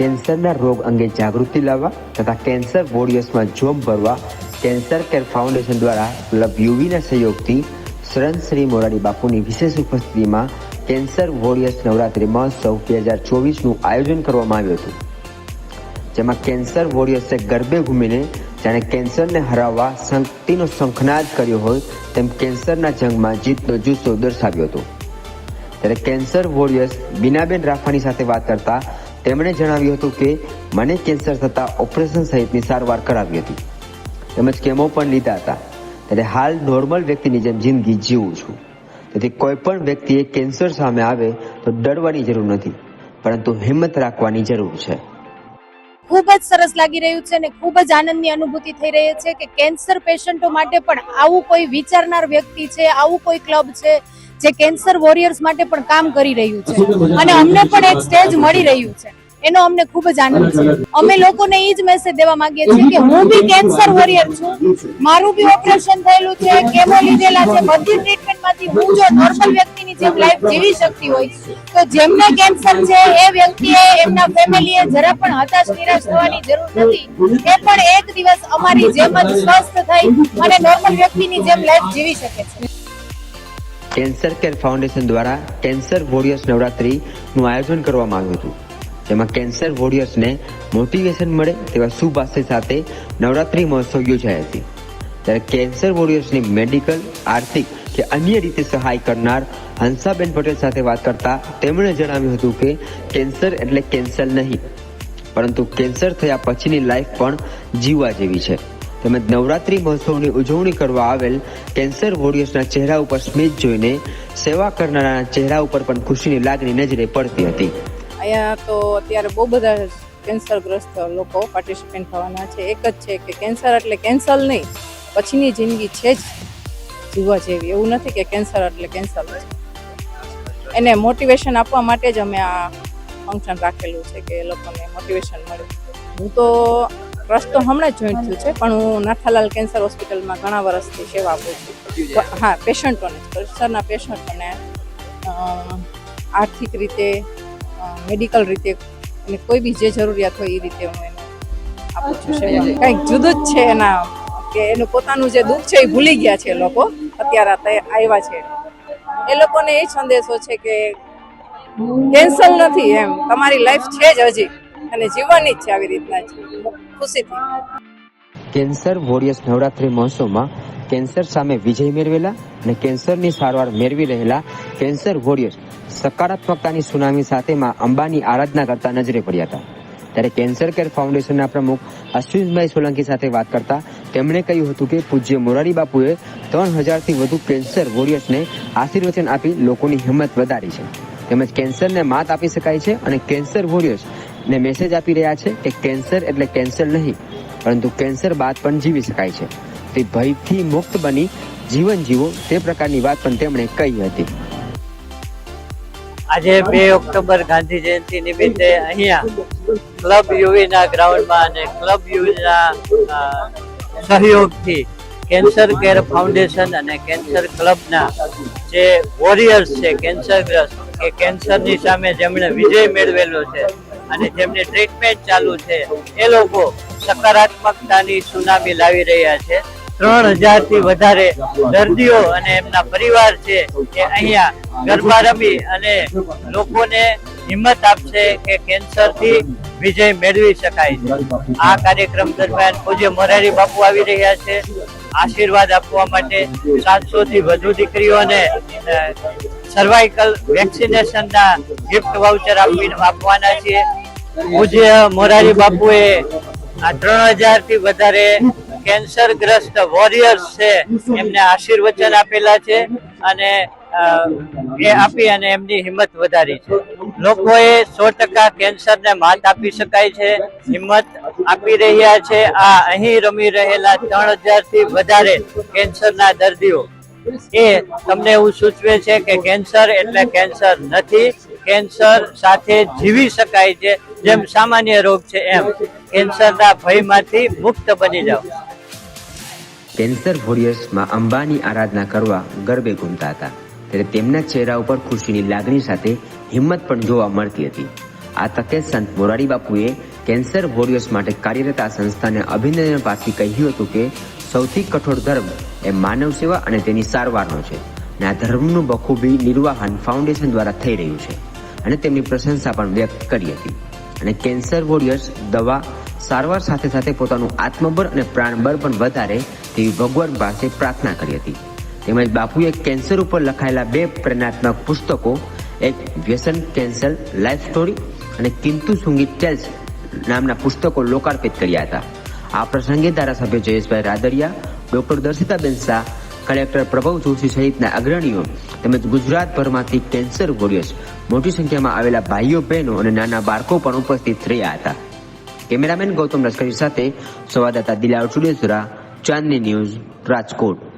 કેન્સરના રોગ અંગે જાગૃતિ લાવવા તથા કેન્સર વોરિયર્સમાં જોબ ભરવા કેન્સર કેર ફાઉન્ડેશન દ્વારા ક્લબ યુવીના સહયોગથી શરણ શ્રી મોરારી બાપુની વિશેષ ઉપસ્થિતિમાં કેન્સર વોરિયર્સ નવરાત્રિ મહોત્સવ બે હજાર ચોવીસનું આયોજન કરવામાં આવ્યું હતું. જેમાં કેન્સર વોરિયર્સે ગરબે ઘૂમીને જાણે કેન્સરને હરાવવા શક્તિનો શંખનાદ કર્યો હોય તેમ કેન્સરના જંગમાં જીતનો જુસ્સો દર્શાવ્યો હતો. ત્યારે કેન્સર વોરિયર્સ બીનાબેન રાફાની સાથે વાત કરતા તેમણે જણાવ્યું હતું કે, મને કેન્સર થતાં ઓપરેશન સહિતની સારવાર કરાવી હતી. તેમજ કેમો પણ લીધા હતા. ત્યારે હાલ નોર્મલ વ્યક્તિની જેમ જિંદગી જીવું છું. તેથી કોઈ પણ વ્યક્તિએ કેન્સર સામે આવે તો ડરવાની જરૂર નથી, પરંતુ હિંમત રાખવાની જરૂર છે. ખૂબ જ સરસ લાગી રહ્યું છે અને ખૂબ જ આનંદની અનુભૂતિ થઈ રહી છે કે કેન્સર પેશન્ટો માટે પણ આવું કોઈ વિચારનાર વ્યક્તિ છે, આવું કોઈ ક્લબ છે જે કેન્સર વોરિયર્સ માટે પણ કામ કરી રહ્યું છે. અને અમને પણ એક સ્ટેજ મળી રહ્યું છે. એનો અમને ખૂબ જ આનંદ છે. અમે લોકોને એ જ મેસેજ દેવા માંગીએ છીએ કે હું બી કેન્સર વોરિયર છું. મારું બી ઓપરેશન થયેલું છે. કેમો લીધેલા છે. બધી ટ્રીટમેન્ટમાંથી હું જો નોર્મલ વ્યક્તિની જેમ લાઈફ જીવી શકતી હોય તો જેમને કેન્સર છે એ વ્યક્તિએ એમના ફેમિલીએ જરા પણ હતાશ નિરાશ થવાની જરૂર નથી. એ પણ એક દિવસ અમારી જેમ જ સ્વસ્થ થઈ અને નોર્મલ વ્યક્તિની જેમ લાઈફ જીવી શકે છે. કેન્સર કેર ફાઉન્ડેશન દ્વારા કેન્સર વોરિયર્સ નવરાત્રિનું આયોજન કરવામાં આવ્યું હતું. જેમાં કેન્સર વોરિયર્સને મોટિવેશન મળે તેવા સુભાષય સાથે નવરાત્રિ મહોત્સવ યોજાઈ હતી ત્યારે કેન્સર વોરિયર્સની મેડિકલ, આર્થિક કે અન્ય રીતે સહાય કરનાર હંસાબેન પટેલ સાથે વાત કરતા તેમણે જણાવ્યું હતું કે કેન્સર એટલે કેન્સર નહીં, પરંતુ કેન્સર થયા પછીની લાઈફ પણ જીવવા જેવી છે. તેમજ નવરાત્રિ મહોત્સવની ઉજવણી કરવા આવેલ કેન્સર વોરિયર્સના ચહેરા ઉપર સ્મિત જોઈને સેવા કરનારા ચહેરા ઉપર પણ ખુશીની લાગણી નજરે પડતી હતી. અહીંયા તો અત્યારે બહુ બધા કેન્સરગ્રસ્ત લોકો પાર્ટિસિપેન્ટ થવાના છે. એક જ છે કે કેન્સર એટલે કેન્સલ નહીં, પછીની જિંદગી છે જ જીવવા જેવી. એવું નથી કે કેન્સર એટલે કેન્સર છે એને મોટિવેશન આપવા માટે જ અમે આ ફંક્શન રાખેલું છે કે એ લોકોને મોટિવેશન મળે. હું તો ટ્રસ્ટ તો હમણાં જ જોઈન્ટ થયું છે પણ હું નાથાલાલ કેન્સર હોસ્પિટલમાં ઘણા વર્ષથી સેવા આપું છું. હા પેશન્ટોને કેન્સરના પેશન્ટોને આર્થિક રીતે મેડિકલ રીતે અને કોઈ બી જે જરૂરિયાત હોય એ રીતે હું એને આપું છું સેવા કંઈક જુદું જ છે એના કે એનું પોતાનું જે દુઃખ છે એ ભૂલી ગયા છે લોકો અત્યારે આવ્યા છે. એ લોકોને એ સંદેશો છે કે કેન્સર નથી એમ તમારી લાઈફ છે જ હજી અને જીવવાની જ છે આવી રીતના જ. ખુશીથી. કેન્સર વોરિયર્સ નવરાત્રી મહોત્સવમાં કેન્સર સામે વિજય મેળવેલા અને કેન્સરની સારવાર મેળવી રહેલા કેન્સર વોરિયર્સ સકારાત્મકતાની સુનામી સાથેમાં અંબાની આરાધના કરતા નજરે પડ્યા હતા. ત્યારે કેન્સર કેર ફાઉન્ડેશનના પ્રમુખ અશ્વિનભાઈ સોલંકી સાથે વાત કરતા તેમણે કહ્યું હતું કે પૂજ્ય મોરારી બાપુએ ત્રણ હજારથી વધુ કેન્સર વોરિયર્સને આશીર્વચન આપી લોકોની હિંમત વધારી છે. તેમજ કેન્સરને માત આપી શકાય છે અને કેન્સર વોરિયર્સ ને મેસેજ આપી રહ્યા છે કે કેન્સર એટલે કેન્સર નહીં, પરંતુ કેન્સર બાદ પણ જીવી શકાય છે. તે ભયથી મુક્ત બની જીવન જીવો તે પ્રકારની વાત પણ તેમણે કહી હતી. આજે બે ઓક્ટોબર ગાંધી જયંતિ નિમિત્તે અહીંયા ક્લબ યુવીના ગ્રાઉન્ડમાં અને ક્લબ યુવીના સહયોગથી કેન્સર કેર ફાઉન્ડેશન અને કેન્સર ક્લબના જે વોરિયર્સ છે, કેન્સરગ્રસ્ત કે કેન્સરની સામે જેમણે વિજય મેળવેલો છે અને જેમની ટ્રીટમેન્ટ ચાલુ છે, એ લોકો સકારાત્મકતાની સુનામી લાવી રહ્યા છે. ત્રણ હજારથી વધારે દર્દીઓ અને એમના પરિવાર છે, એ અહીંયા ગરબા રમી અને લોકોને હિંમત આપશે કે કેન્સરથી વિજય મેળવી શકાય છે. આ કાર્યક્રમ દરમિયાન પૂજ્ય મોરારી બાપુ આવી રહ્યા છે. આશીર્વાદ આપવા માટે સાતસો થી વધુ દીકરીઓને સર્વાઇકલ વેક્સિનેશનના ગિફ્ટ વાઉચર આપી આપવાના છીએ. પૂજ્ય મોરારી બાપુએ આ ત્રણ હજારથી વધારે કેન્સરગ્રસ્ત વોરિયર્સ છે, એમને આશીર્વચન આપેલા છે અને એ આપી અને એમની હિંમત વધારી છે. લોકોએ સો ટકા કેન્સરને માત આપી શકાય છે, હિંમત આપી રહ્યા છે. આ અહીં રમી રહેલા ત્રણ હજારથી વધારે કેન્સરના દર્દીઓ. એ તમને એવું સૂચવે છે કે કેન્સર એટલે કેન્સર નથી કેન્સર સાથે જીવી શકાય છે, જેમ સામાન્ય રોગ છે એમ. કેન્સરના ભયમાંથી મુક્ત બની જાઓ. કેન્સર વોરિયર્સમાં અંબાની આરાધના કરવા ગરબે ઘૂમતા હતા. ત્યારે તેમના ચહેરા ઉપર ખુશીની લાગણી સાથે હિંમત પણ જોવા મળતી હતી. આ તકે સંત મોરારી બાપુએ કેન્સર વોરિયર્સ માટે કાર્યરત આ સંસ્થાને અભિનંદન પાછી કહ્યું હતું કે, સૌથી કઠોર ધર્મ એ માનવ સેવા અને તેની સારવારનો છે. અને આ ધર્મનું બખૂબી નિર્વાહન ફાઉન્ડેશન દ્વારા થઈ રહ્યું છે. અને તેમની પ્રશંસા પણ વ્યક્ત કરી હતી. અને કેન્સર વોરિયર્સ દવા સારવાર સાથે સાથે પોતાનું આત્મબળ અને પ્રાણબળ પણ વધારે તેવી ભગવાન પાસે પ્રાર્થના કરી હતી. તેમજ બાપુએ કેન્સર ઉપર લખાયેલા બે પ્રેરણાત્મક પુસ્તકો, એક વ્યસન કેન્સર લાઈફ સ્ટોરી અને કિંતુ સુંગીત ટેલ્સ નામના પુસ્તકો લોકાર્પિત કર્યા હતા. આ પ્રસંગે ધારાસભ્ય જયેશભાઈ રાદડિયા, ડોક્ટર દર્શિતાબેન શાહ, કલેક્ટર પ્રભવ જોશી સહિતના અગ્રણીઓ તેમજ ગુજરાતભરમાંથી કેન્સર વોરિયર્સ મોટી સંખ્યામાં આવેલા ભાઈઓ, બહેનો અને નાના બાળકો પણ ઉપસ્થિત રહ્યા હતા. કેમેરામેન ગૌતમ લશ્કરી સાથે સંવાદદાતા દિલાવ ચુડેસરા ચાંદની ન્યૂઝ, રાજકોટ.